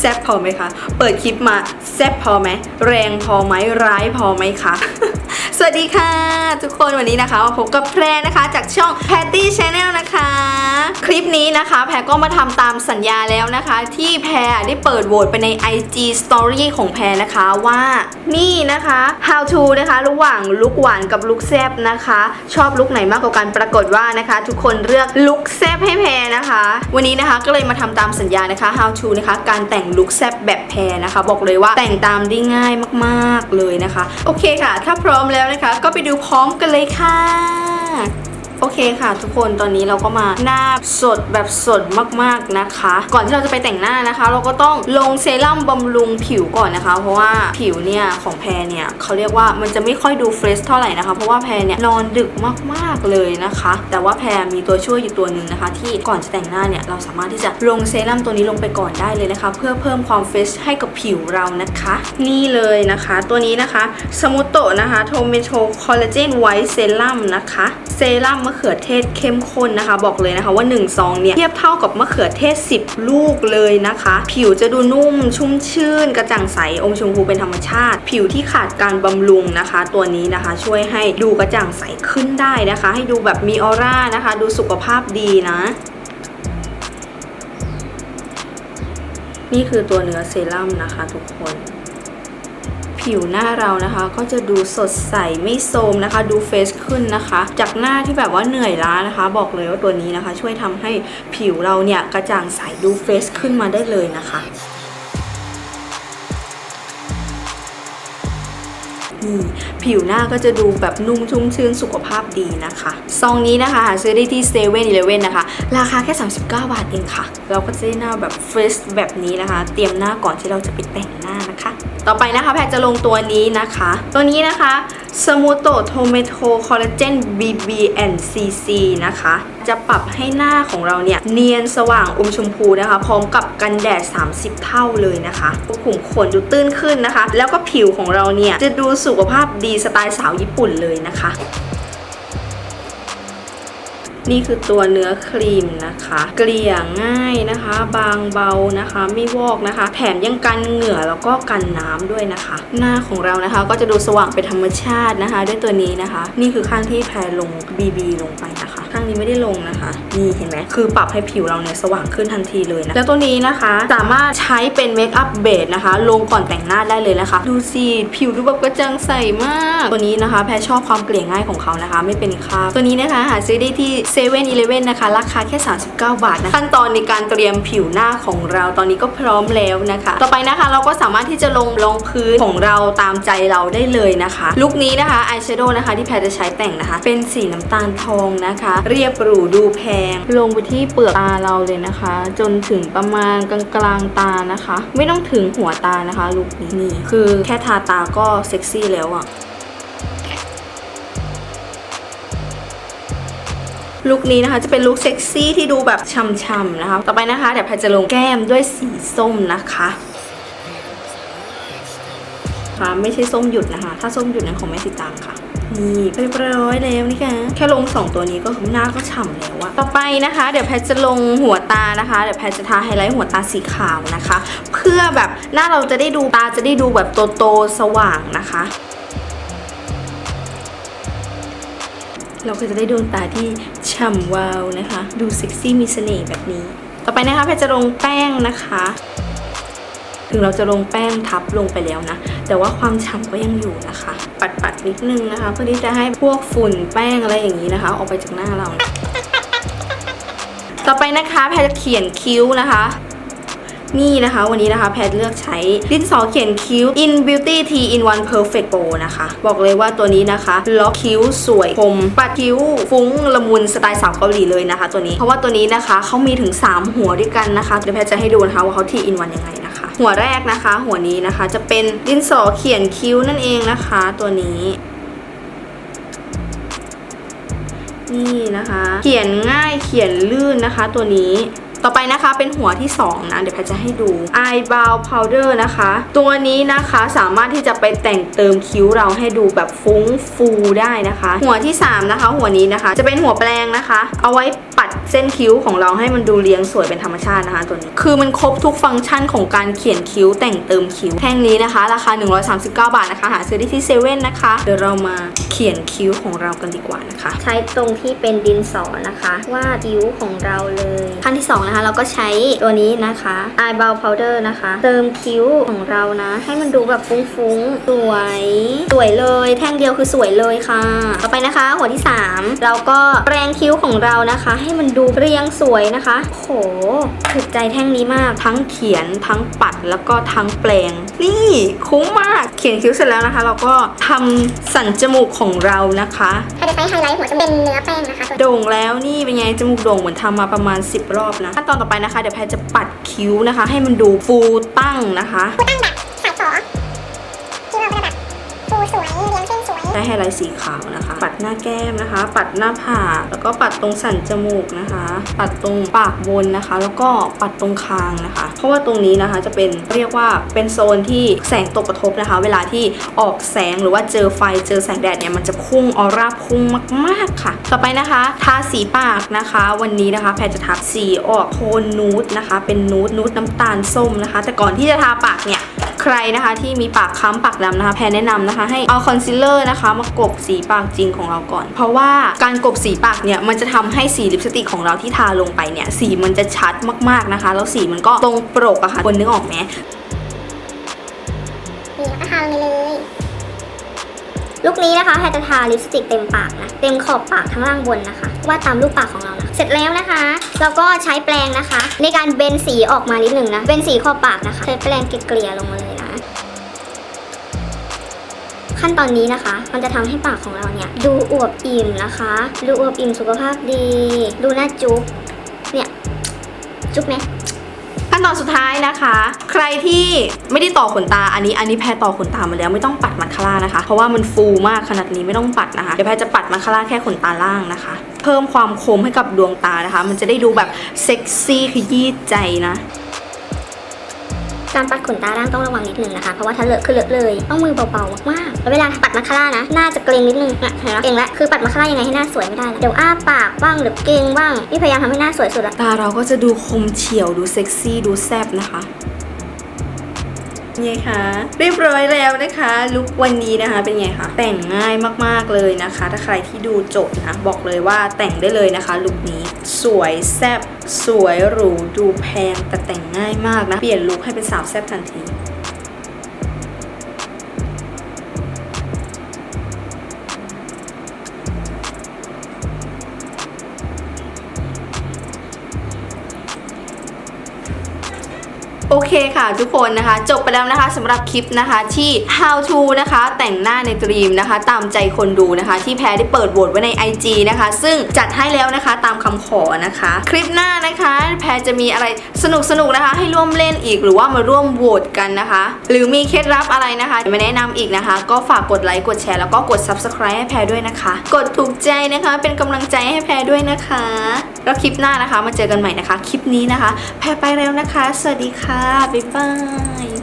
แซบพอไหมคะ เปิดคลิปมาแซบพอไหม แรงพอไหม ร้ายพอไหมคะ สวัสดีค่ะ ทุกคนวันนี้นะคะพบกับแพรนะคะ จากช่อง Patty Channel นะคะ คลิปนี้นะคะ แพรก็มาทำตามสัญญาแล้วนะคะ ที่แพรได้เปิดโหวตไปใน IG Story ของแพรนะคะว่านี่นะคะ how to นะคะ ระหว่างลุกหวานกับลุกแซบนะคะ ชอบลุกไหนมากกว่ากันปรากฏว่านะคะ ทุกคนเลือกลุกแซบให้แพรนะคะ วันนี้นะคะก็เลยมาทำตามสัญญานะคะ how to นะคะ การแต่งลุกแซบแบบแพรนะคะ บอกเลยว่าแต่งตามได้ง่ายมาก ๆเลยนะคะ โอเคค่ะ ถ้าพร้อมแล้วนะคะ ก็ไปดูพร้อมกันเลยค่ะ โอเคค่ะ ทุกคนตอนนี้เราก็มาหน้าสดแบบสดมากๆนะคะ ก่อนที่เราจะไปแต่งหน้านะคะ เราก็ต้องลงเซรั่มบำรุงผิวก่อนนะคะ เพราะว่าผิวเนี่ยของแพรเนี่ยเขาเรียกว่ามันจะไม่ค่อยดูเฟรชเท่าไหร่นะคะ เพราะว่าแพรเนี่ยนอนดึกมากๆเลยนะคะ แต่ว่าแพรมีตัวช่วยอยู่ตัวหนึ่งนะคะ ที่ก่อนจะแต่งหน้าเนี่ยเราสามารถที่จะลงเซรั่มตัวนี้ลงไปก่อนได้เลยนะคะ เพื่อเพิ่มความเฟรชให้กับผิวเรานะคะ นี่เลยนะคะ ตัวนี้นะคะสมุโตนะคะโทเมโตคอลลาเจนไวท์เซรั่มนะคะเซรั่มมะเขือเทศเข้มข้นนะคะ บอกเลยนะคะว่า1ซองเนี่ยเทียบเท่ากับมะเขือเทศ 10 ลูกเลยนะคะ ผิวจะดูนุ่มชุ่มชื่น กระจ่างใสอมชมพูเป็นธรรมชาติ ผิวที่ขาดการบำรุงนะคะ ตัวนี้นะคะช่วยให้ดูกระจ่างใสขึ้นได้นะคะ ให้ดูแบบมีออร่านะคะ ดูสุขภาพดีนะนี่คือตัวเนื้อเซรั่มนะคะทุกคน ผิวหน้าเรานะคะ ก็จะดูสดใสไม่โทรมนะคะ ดูเฟซขึ้นนะคะ จากหน้าที่แบบว่าเหนื่อยล้านะคะ บอกเลยว่าตัวนี้นะคะ ช่วยทำให้ผิวเราเนี่ยกระจ่างใสดูเฟซขึ้นมาได้เลยนะคะนี่ผิวหน้าก็จะดูแบบนุ่มชุ่มชื่นสุขภาพดีนะคะซองนี้นะคะหาซื้อได้ที่เซเว่นอีเลเว่นนะคะ ราคาแค่ 39 บาทเองค่ะ เราก็จะได้หน้าแบบเฟรชแบบนี้นะคะ เตรียมหน้าก่อนที่เราจะไปแต่งหน้านะคะ ต่อไปนะคะ แพทจะลงตัวนี้นะคะ ตัวนี้นะคะสมูโตโทเมโตคอลลาเจน BBNCC นะคะ จะปรับให้หน้าของเราเนี่ย เนียนสว่างอมชมพูนะคะ พร้อมกับกันแดด 30 เท่าเลยนะคะขุมขนดูตื้นขึ้นนะคะ แล้วก็ผิวของเราเนี่ย จะดูสุขภาพดีสไตล์สาวญี่ปุ่นเลยนะคะ นี่คือตัวเนื้อครีมนะคะ เกลี่ยง่ายนะคะ บางเบานะคะ ไม่วอกนะคะ แถมยังกันเหงื่อแล้วก็กันน้ำด้วยนะคะ หน้าของเรานะคะก็จะดูสว่างเป็นธรรมชาตินะคะ ด้วยตัวนี้นะคะ นี่คือข้างที่แพรลง BB ลงไปนะคะ ข้างนี้ไม่ได้ลงนะคะนี่เห็นไหมคือปรับให้ผิวเราเนี่ยสว่างขึ้นทันทีเลยนะแล้วตัวนี้นะคะสามารถใช้เป็นเมคอัพเบสนะคะ ลงก่อนแต่งหน้าได้เลยนะคะ ดูสิผิวดูแบบกระจ่างใสมาก ตัวนี้นะคะ แพรชอบความเกลี่ยง่ายของเขานะคะ ไม่เป็นคราบตัวนี้นะคะหาซื้อได้ที่เซเว่นอีเลฟเว่นนะคะ ราคาแค่ 39 บาทนะขั้นตอนในการเตรียมผิวหน้าของเราตอนนี้ก็พร้อมแล้วนะคะ ต่อไปนะคะเราก็สามารถที่จะลงรองพื้นของเราตามใจเราได้เลยนะคะลุคนี้นะคะอายแชโดว์นะคะที่แพรจะใช้แต่งนะคะ เป็นสีน้ำตาลทองนะคะเรียบหรูดูแพง ลงไปที่เปลือกตาเราเลยนะคะ จนถึงประมาณกลางกลางๆตานะคะ ไม่ต้องถึงหัวตานะคะลุคนี้นี่คือแค่ทาตาก็เซ็กซี่แล้วอะลุคนี้นะคะจะเป็นลุคเซ็กซี่ที่ดูแบบช่ำๆนะคะ ต่อไปนะคะเดี๋ยวแพรจะลงแก้มด้วยสีส้มนะคะค่ะไม่ใช่ส้มหยุดนะคะ ถ้าส้มหยุดนั้นของแม่สีตางค่ะ นี่เรียบร้อยแล้วนี่ค่ะแค่ลงสองตัวนี้ก็หน้าก็ฉ่ำแล้วอะต่อไปนะคะ เดี๋ยวแพรจะลงหัวตานะคะ เดี๋ยวแพรจะทาไฮไลท์หัวตาสีขาวนะคะ เพื่อแบบหน้าเราจะได้ดูตาจะได้ดูแบบโตๆสว่างนะคะ เราก็จะได้ดวงตาที่ฉ่ำวาวนะคะ ดูเซ็กซี่มีเสน่ห์แบบนี้ ต่อไปนะคะแพรจะลงแป้งนะคะ ถึงเราจะลงแป้งทับลงไปแล้วนะ แต่ว่าความฉ่ำก็ยังอยู่นะคะปัดปัดๆนิดนึงนะคะ เพื่อที่จะให้พวกฝุ่นแป้งอะไรอย่างนี้นะคะ ออกไปจากหน้าเรา ต่อไปนะคะแพรจะเขียนคิ้วนะคะนี่นะคะวันนี้นะคะแพทเลือกใช้ดินสอเขียนคิ้ว In Beauty T in One Perfect Pro นะคะ บอกเลยว่าตัวนี้นะคะล็อกคิ้วสวยคมปัดคิ้วฟุ้งละมุนสไตล์สาวเกาหลีเลยนะคะ ตัวนี้เพราะว่าตัวนี้นะคะเขามีถึง 3 หัวด้วยกันนะคะเดี๋ยวแพทจะให้ดูนะคะว่าเขา T in One ยังไงนะ หัวแรกนะคะ หัวนี้นะคะจะเป็นดินสอเขียนคิ้วนั่นเองนะคะ ตัวนี้นี่นะคะ เขียนง่ายเขียนลื่นนะคะ ตัวนี้ต่อไปนะคะเป็นหัวที่ 2 นะ เดี๋ยวแพทจะให้ดู eyebrow powder นะคะ ตัวนี้นะคะสามารถที่จะไปแต่งเติมคิ้วเราให้ดูแบบฟุ้งฟูได้นะคะ หัวที่ 3 นะคะ หัวนี้นะคะ จะเป็นหัวแปรงนะคะ เอาไว้ ปัดเส้นคิ้วของเราให้มันดูเรียงสวยเป็นธรรมชาตินะคะตัวนี้ คือมันครบทุกฟังก์ชันของการเขียนคิ้วแต่งเติมคิ้วแท่งนี้นะคะ ราคา 139 บาทนะคะ หาซื้อได้ที่เซเว่นนะคะ เดี๋ยวเรามาเขียนคิ้วของเรากันดีกว่านะคะ ใช้ตรงที่เป็นดินสอนะคะวาดคิ้วของเราเลยขั้นที่ 2 นะคะ เราก็ใช้ตัวนี้นะคะ eyebrow powder นะคะ เติมคิ้วของเรานะ ให้มันดูแบบฟุ้งๆสวยสวยเลย แท่งเดียวคือสวยเลยค่ะ ต่อไปนะคะ หัวที่ 3 เราก็แปรงคิ้วของเรานะคะให้มันดูเรียงสวยนะคะโหถูกใจแท่งนี้มาก ทั้งเขียนทั้งปัดแล้วก็ทั้งแปลง นี่คุ้มมาก เขียนคิ้วเสร็จแล้วนะคะ เราก็ทำสันจมูกของเรานะคะถ้าจะใช้ไฮไลท์หัวจะเป็นเนื้อแป้งนะคะตัวโด่งแล้วนี่เป็นไงจมูกโด่งเหมือนทำมาประมาณ 10 รอบนะขั้นตอนต่อไปนะคะเดี๋ยวแพรจะปัดคิ้วนะคะ ให้มันดูฟูตั้งนะคะผู้ตั้งแบบ ช้ไฮไลท์สีขาวนะคะ ปัดหน้าแก้มนะคะ ปัดหน้าผากแล้วก็ปัดตรงสันจมูกนะคะ ปัดตรงปากบนนะคะ แล้วก็ปัดตรงคางนะคะ เพราะว่าตรงนี้นะคะจะเป็นเรียกว่าเป็นโซนที่แสงตกกระทบนะคะ เวลาที่ออกแสงหรือว่าเจอไฟเจอแสงแดดเนี่ยมันจะพุ่งออร่าพุ่งมาก ๆค่ะ ต่อไปนะคะทาสีปากนะคะ วันนี้นะคะแพรจะทาสีออกโทนนูดนะคะ เป็นนูดนูดน้ำตาลส้มนะคะ แต่ก่อนที่จะทาปากเนี่ย ใครนะคะที่มีปากค้ำปากดำนะคะแพรแนะนำนะคะ ให้เอาคอนซีลเลอร์นะคะ มากบสีปากจริงของเราก่อน เพราะว่าการกบสีปากเนี่ยมันจะทำให้สีลิปสติกของเราที่ทาลงไปเนี่ยสีมันจะชัดมากๆนะคะ แล้วสีมันก็ตรงโปรกอะค่ะคนนึกออกไหมนี่แล้วก็ทาลงไปเลย ลุคนี้นะคะแพรจะทาลิปสติกเต็มปากนะ เต็มขอบปากทั้งล่างบนนะคะวาดตามรูปปากของเรานะ เสร็จแล้วนะคะ เราก็ใช้แปรงนะคะ ในการเบนสีออกมานิดหนึ่งนะ เบนสีขอบปากนะคะ ใช้แปรงเกลี่ยลงมาเลยนะ ขั้นตอนนี้นะคะ มันจะทำให้ปากของเราเนี่ยดูอวบอิ่มนะคะ ดูอวบอิ่มสุขภาพดี ดูน้าจุ๊บเนี่ย จุ๊บไหม ขั้นตอนสุดท้ายนะคะ ใครที่ไม่ได้ต่อขนตาอันนี้อันนี้แพรต่อขนตามาแล้วไม่ต้องปัดมันคาร่านะคะ เพราะว่ามันฟูมากขนาดนี้ไม่ต้องปัดนะคะ เดี๋ยวแพรจะปัดมันคาร่าแค่ขนตาล่างนะคะ เพิ่มความคมให้กับดวงตานะคะ มันจะได้ดูแบบเซ็กซี่ขยี้ใจนะ การปัดขนตาล่างต้องระวังนิดนึงนะคะ เพราะว่าถ้าเลอะคือเลอะเลยต้องมือเบาๆมากๆแล้วเวลาปัดมาคาร่านะหน้าจะเกรงนิดนึงอะเห็นไหมเกรงละคือปัดมาคาร่ายังไงให้หน้าสวยไม่ได้เดี๋ยวอ้าปากบ้างหรือเกรงบ้างนี่พยายามทำให้หน้าสวยสุดละตาเราก็จะดูคมเฉียวดูเซ็กซี่ดูแซ่บนะคะ ไงคะ เรียบร้อยแล้วนะคะลุควันนี้นะคะเป็นไงคะแต่งง่ายมากๆเลยนะคะ ถ้าใครที่ดูจบนะบอกเลยว่าแต่งได้เลยนะคะลุคนี้สวยแซ่บสวยหรูดูแพงแต่แต่งง่ายมากนะ เปลี่ยนลุคให้เป็นสาวแซ่บทันที โอเคค่ะทุกคนนะคะ จบไปแล้วนะคะสำหรับคลิปนะคะที่ how to นะคะ แต่งหน้าในดรีมนะคะ ตามใจคนดูนะคะ ที่แพรได้เปิดโหวตไว้ใน IG นะคะ ซึ่งจัดให้แล้วนะคะตามคำขอนะคะ คลิปหน้านะคะ แพรจะมีอะไรสนุกสนุกนะคะ ให้ร่วมเล่นอีกหรือว่ามาร่วมโหวตกันนะคะ หรือมีเคล็ดลับอะไรนะคะมาแนะนำอีกนะคะ ก็ฝากกดไลค์กดแชร์แล้วก็กด subscribe ให้แพรด้วยนะคะ กดถูกใจนะคะ เป็นกำลังใจให้แพรด้วยนะคะ แล้วคลิปหน้านะคะ มาเจอกันใหม่นะคะ คลิปนี้นะคะ แพรไปแล้วนะคะ สวัสดีค่ะ บ๊ายบาย